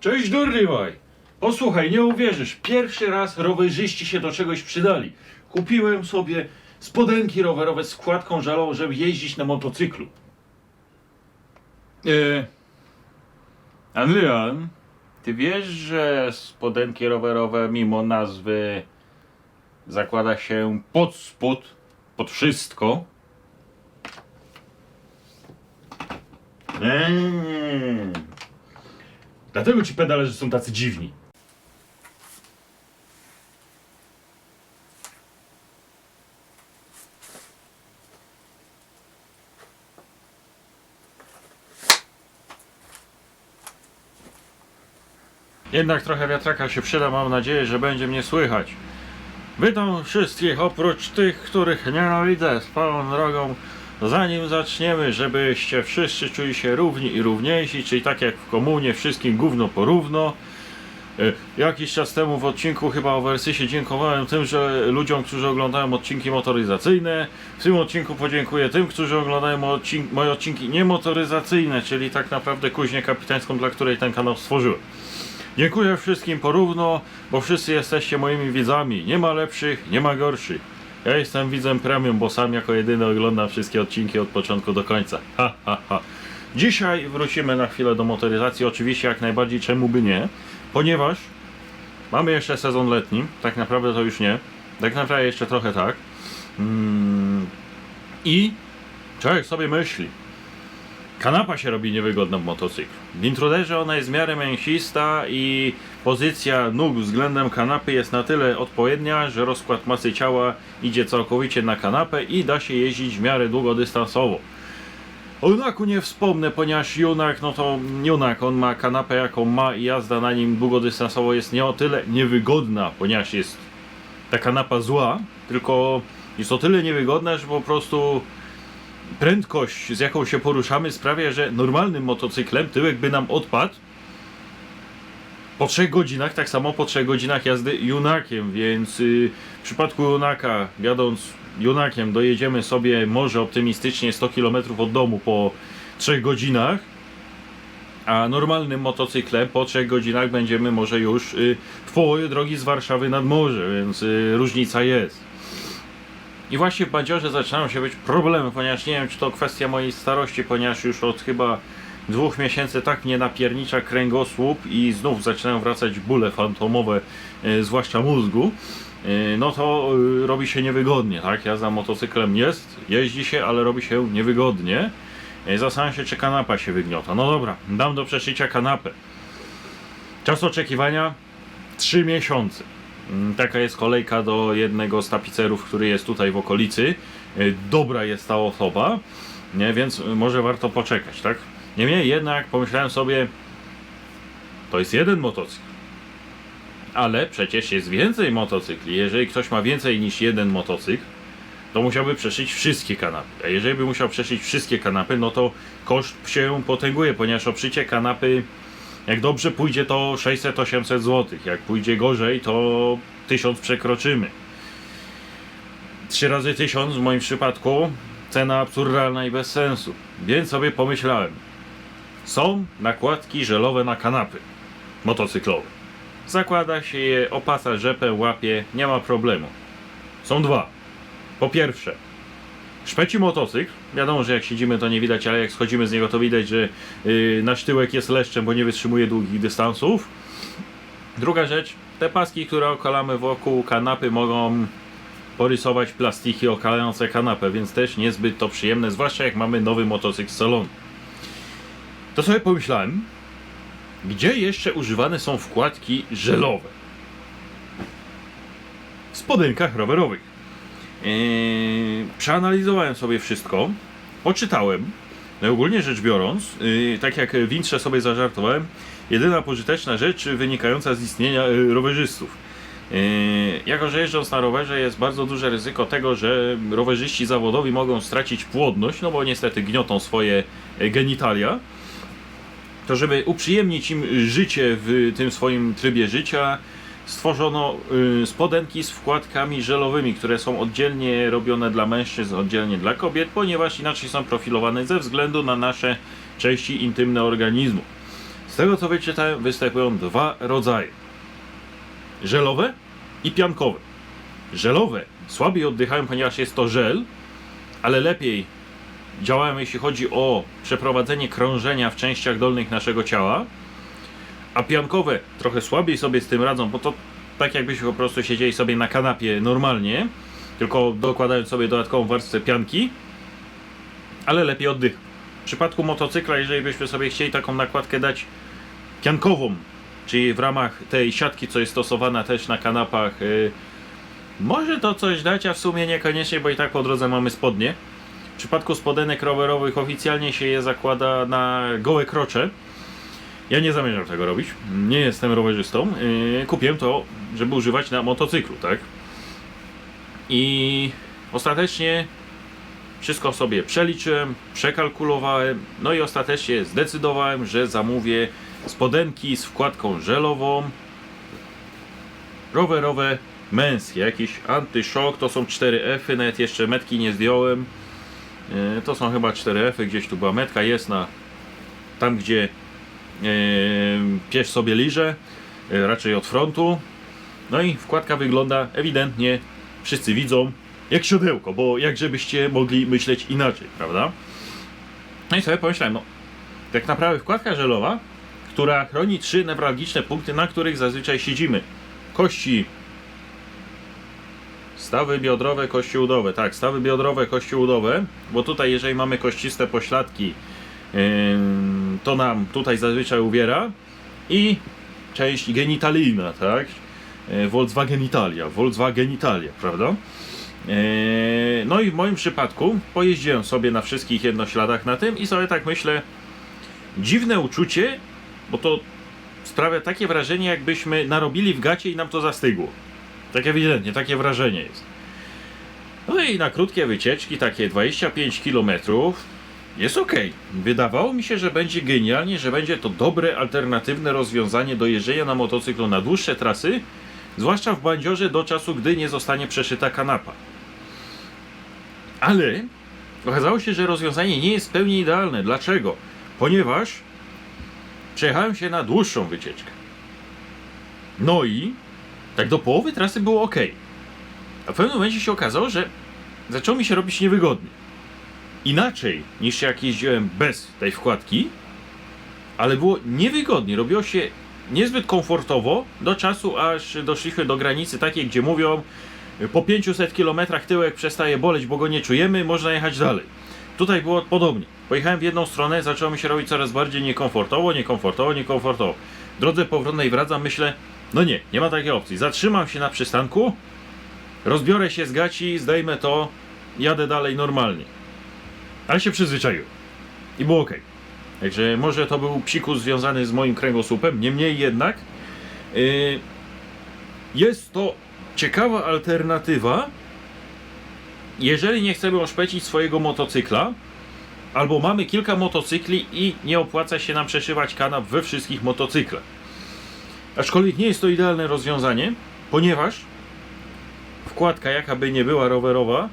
Cześć Durliwaj! Posłuchaj, nie uwierzysz, pierwszy raz rowerzyści się do czegoś przydali. Kupiłem sobie spodenki rowerowe z wkładką żalową, żeby jeździć na motocyklu. E, Adrian, ty wiesz, że spodenki rowerowe mimo nazwy zakłada się pod spód, pod wszystko? Eee. Dlatego ci pedalerzy są tacy dziwni. Jednak trochę wiatraka się przyda, mam nadzieję, że będzie mnie słychać. Witam wszystkich, oprócz tych, których nienawidzę swoją drogą. Zanim zaczniemy, żebyście wszyscy czuli się równi i równiejsi, czyli tak jak w komunie, wszystkim gówno porówno. E, Jakiś czas temu w odcinku chyba o Wersysie dziękowałem tym, że ludziom, którzy oglądają odcinki motoryzacyjne. W tym odcinku podziękuję tym, którzy oglądają moje odcinki niemotoryzacyjne, czyli tak naprawdę kuźnię kapitańską, dla której ten kanał stworzyłem. Dziękuję wszystkim porówno, bo wszyscy jesteście moimi widzami. Nie ma lepszych, nie ma gorszych. Ja jestem widzem premium, bo sam jako jedyny oglądam wszystkie odcinki od początku do końca. Ha, ha, ha. Dzisiaj wrócimy na chwilę do motoryzacji, oczywiście jak najbardziej czemu by nie, ponieważ mamy jeszcze sezon letni, tak naprawdę to już nie, tak naprawdę jeszcze trochę tak. Mm, I człowiek sobie myśli, Kanapa się robi niewygodna w motocyklu. W intruderze ona jest w miarę mięsista i pozycja nóg względem kanapy jest na tyle odpowiednia, że rozkład masy ciała idzie całkowicie na kanapę i da się jeździć w miarę długodystansowo. O Junaku nie wspomnę, ponieważ Junak, no to Junak, on ma kanapę jaką ma i jazda na nim długodystansowo jest nie o tyle niewygodna, ponieważ jest ta kanapa zła, tylko jest o tyle niewygodna, że po prostu prędkość, z jaką się poruszamy, sprawia, że normalnym motocyklem tyłek by nam odpadł po 3 godzinach, tak samo po 3 godzinach jazdy Junakiem, więc y, w przypadku Junaka, jadąc Junakiem, dojedziemy sobie może optymistycznie 100 km od domu po 3 godzinach, a normalnym motocyklem po 3 godzinach będziemy może już y, w połowie drogi z Warszawy nad morze, więc y, różnica jest. I właśnie w Bandziorze zaczynają się być problemy, ponieważ nie wiem, czy to kwestia mojej starości, ponieważ już od chyba dwóch miesięcy tak mnie napiernicza kręgosłup i znów zaczynają wracać bóle fantomowe, e, zwłaszcza mózgu. E, no to e, robi się niewygodnie, tak? Jazda motocyklem jest, jeździ się, ale robi się niewygodnie. Zastanawiam się, czy kanapa się wygniota. No dobra, dam do przeszycia kanapę. Czas oczekiwania 3 miesiące. Mm, Taka jest kolejka do jednego z tapicerów, który jest tutaj w okolicy. Dobra jest ta osoba, nie? więc może warto poczekać, tak? Niemniej jednak pomyślałem sobie, to jest jeden motocykl. Ale przecież jest więcej motocykli. Jeżeli ktoś ma więcej niż jeden motocykl, to musiałby przeszyć wszystkie kanapy. A jeżeli by musiał przeszyć wszystkie kanapy, no to koszt się potęguje, ponieważ obszycie kanapy jak dobrze pójdzie to 600-800 zł. Jak pójdzie gorzej to 1000 przekroczymy. 3 razy 1000 w moim przypadku cena absurdalna i bez sensu. Więc sobie pomyślałem. Są nakładki żelowe na kanapy motocyklowe. Zakłada się je, opasa rzepę, łapie, nie ma problemu. Są dwa. Po pierwsze, Szpeci motocykl. Wiadomo, że jak siedzimy to nie widać, ale jak schodzimy z niego to widać, że yy, nasz tyłek jest leszczem, bo nie wytrzymuje długich dystansów. Druga rzecz, te paski, które okalamy wokół kanapy mogą porysować plastiki okalające kanapę, więc też niezbyt to przyjemne, zwłaszcza jak mamy nowy motocykl z salonu. To sobie pomyślałem, gdzie jeszcze używane są wkładki żelowe? W spodenkach rowerowych. Yy, przeanalizowałem sobie wszystko, poczytałem. No ogólnie rzecz biorąc, yy, tak jak w intrze sobie zażartowałem, jedyna pożyteczna rzecz wynikająca z istnienia yy, rowerzystów. Yy, jako, że jeżdżąc na rowerze jest bardzo duże ryzyko tego, że rowerzyści zawodowi mogą stracić płodność, no bo niestety gniotą swoje genitalia, to żeby uprzyjemnić im życie w tym swoim trybie życia, stworzono y, spodenki z wkładkami żelowymi, które są oddzielnie robione dla mężczyzn, oddzielnie dla kobiet, ponieważ inaczej są profilowane ze względu na nasze części intymne organizmu. tego co wyczytałem, występują dwa rodzaje. Żelowe i piankowe. Żelowe słabiej oddychają, ponieważ jest to żel, ale lepiej działają, jeśli chodzi o przeprowadzenie krążenia w częściach dolnych naszego ciała, a piankowe trochę słabiej sobie z tym radzą, bo to tak jakbyśmy po prostu siedzieli sobie na kanapie normalnie, tylko dokładając sobie dodatkową warstwę pianki, ale lepiej oddycha. W przypadku motocykla, jeżeli byśmy sobie chcieli taką nakładkę dać piankową, czyli w ramach tej siatki, co jest stosowana też na kanapach, yy, może to coś dać, a w sumie niekoniecznie, bo i tak po drodze mamy spodnie. W przypadku spodenek rowerowych oficjalnie się je zakłada na gołe krocze. Ja nie zamierzam tego robić. Nie jestem rowerzystą. Yy, kupiłem to, żeby używać na motocyklu, tak? I ostatecznie wszystko sobie przeliczyłem, przekalkulowałem, no i ostatecznie zdecydowałem, że zamówię spodenki z wkładką żelową, rowerowe, męskie, jakiś antyszok, to są 4F, nawet jeszcze metki nie zdjąłem. E, To są chyba 4F, gdzieś tu była metka, jest na tam gdzie e, pies sobie liże, e, raczej od frontu. No i wkładka wygląda ewidentnie, wszyscy widzą, jak siodełko, bo jak żebyście mogli myśleć inaczej, prawda? No i sobie pomyślałem, no tak naprawdę wkładka żelowa, która chroni trzy newralgiczne punkty, na których zazwyczaj siedzimy. Kości Stawy biodrowe, kości udowe. Tak, stawy biodrowe, kości udowe, bo tutaj jeżeli mamy kościste pośladki, to nam tutaj zazwyczaj uwiera i część genitalijna, tak? Yy, Volkswagenitalia, Volkswagenitalia, prawda? Yy, No i w moim przypadku pojeździłem sobie na wszystkich jednośladach na tym i sobie tak myślę, dziwne uczucie, bo to sprawia takie wrażenie, jakbyśmy narobili w gacie i nam to zastygło. Tak ewidentnie, takie wrażenie jest. No i na krótkie wycieczki, takie 25 km, jest ok. Wydawało mi się, że będzie genialnie, że będzie to dobre, alternatywne rozwiązanie do jeżdżenia na motocyklu na dłuższe trasy, zwłaszcza w bandziorze do czasu, gdy nie zostanie przeszyta kanapa. Ale okazało się, że rozwiązanie nie jest w pełni idealne. Dlaczego? Ponieważ przejechałem się na dłuższą wycieczkę. No i tak do połowy trasy było ok. A w pewnym momencie się okazało, że zaczęło mi się robić niewygodnie. Inaczej niż jak jeździłem bez tej wkładki, ale było niewygodnie. Robiło się niezbyt komfortowo do czasu, aż doszliśmy do granicy takiej, gdzie mówią po 500 km tyłek przestaje boleć, bo go nie czujemy, można jechać dalej. Tutaj było podobnie. Pojechałem w jedną stronę, zaczęło mi się robić coraz bardziej niekomfortowo, niekomfortowo, niekomfortowo. W drodze powrotnej wracam, myślę, no nie, nie ma takiej opcji. Zatrzymam się na przystanku, rozbiorę się z gaci, zdejmę to, jadę dalej normalnie. Ale się przyzwyczaiłem. I było ok. Także może to był psikus związany z moim kręgosłupem, niemniej jednak yy, jest to ciekawa alternatywa, jeżeli nie chcemy oszpecić swojego motocykla, albo mamy kilka motocykli i nie opłaca się nam przeszywać kanap we wszystkich motocyklach. Aczkolwiek nie jest to idealne rozwiązanie, ponieważ wkładka, jaka by nie była rowerowa,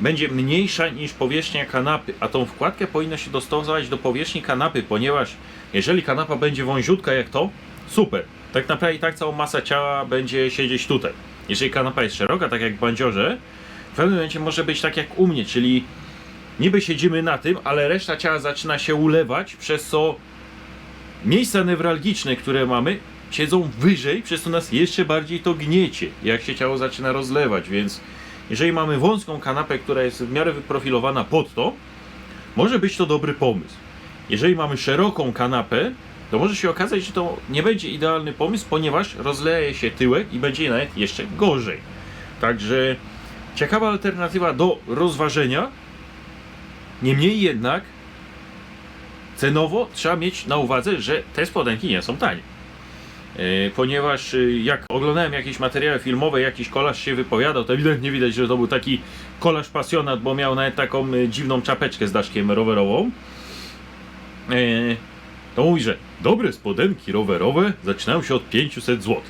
będzie mniejsza niż powierzchnia kanapy, a tą wkładkę powinno się dostosować do powierzchni kanapy, ponieważ jeżeli kanapa będzie wąziutka jak to, super. Tak naprawdę i tak cała masa ciała będzie siedzieć tutaj. Jeżeli kanapa jest szeroka, tak jak w bandziorze, w pewnym momencie może być tak jak u mnie, czyli niby siedzimy na tym, ale reszta ciała zaczyna się ulewać, przez co miejsca newralgiczne, które mamy, siedzą wyżej, przez co nas jeszcze bardziej to gniecie, jak się ciało zaczyna rozlewać, więc jeżeli mamy wąską kanapę, która jest w miarę wyprofilowana pod to, może być to dobry pomysł. Jeżeli mamy szeroką kanapę, to może się okazać, że to nie będzie idealny pomysł, ponieważ rozleje się tyłek i będzie nawet jeszcze gorzej. Także ciekawa alternatywa do rozważenia. Niemniej jednak cenowo trzeba mieć na uwadze, że te spodenki nie są tanie. E, Ponieważ e, jak oglądałem jakieś materiały filmowe, jakiś kolarz się wypowiadał, to ewidentnie widać, że to był taki kolarz pasjonat, bo miał nawet taką e, dziwną czapeczkę z daszkiem rowerową. E, To mówi, że dobre spodenki rowerowe zaczynają się od 500 zł.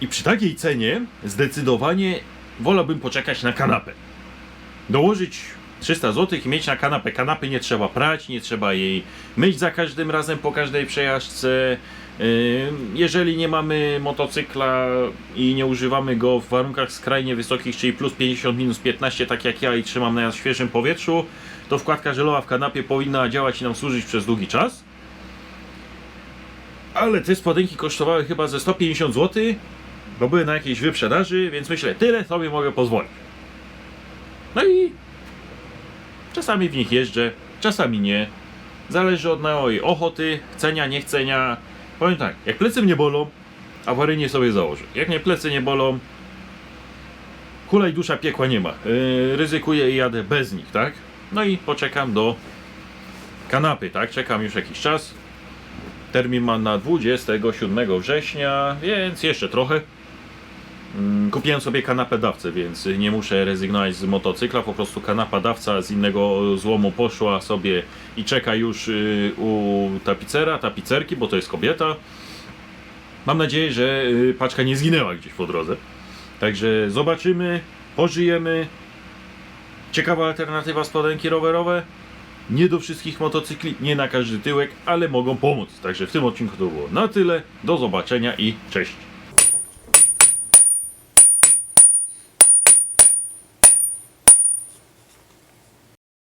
I przy takiej cenie zdecydowanie wolałbym poczekać na kanapę. Dołożyć 300 zł i mieć na kanapę. Kanapy nie trzeba prać, nie trzeba jej myć za każdym razem po każdej przejażdżce. Yy, Jeżeli nie mamy motocykla i nie używamy go w warunkach skrajnie wysokich, czyli plus 50, minus 15, tak jak ja i trzymam na świeżym powietrzu, to wkładka żelowa w kanapie powinna działać i nam służyć przez długi czas. Ale te spodenki kosztowały chyba ze 150 zł, bo były na jakiejś wyprzedaży, więc myślę, tyle sobie mogę pozwolić. No i czasami w nich jeżdżę, czasami nie. Zależy od mojej ochoty, chcenia, niechcenia. Powiem tak, jak plecy mnie bolą, awaryjnie sobie założę. Jak mnie plecy nie bolą, hulaj dusza piekła nie ma. Yy, ryzykuję i jadę bez nich, tak? No i poczekam do kanapy, tak? Czekam już jakiś czas. Termin ma na 27 września, więc jeszcze trochę. Mm, Kupiłem sobie kanapę dawcę, więc nie muszę rezygnować z motocykla. Po prostu kanapa dawca z innego złomu poszła sobie i czeka już y, u tapicera, tapicerki, bo to jest kobieta. Mam nadzieję, że y, paczka nie zginęła gdzieś po drodze. Także zobaczymy, pożyjemy. Ciekawa alternatywa spodenki rowerowe. Nie do wszystkich motocykli, nie na każdy tyłek, ale mogą pomóc. Także w tym odcinku to było na tyle. Do zobaczenia i cześć.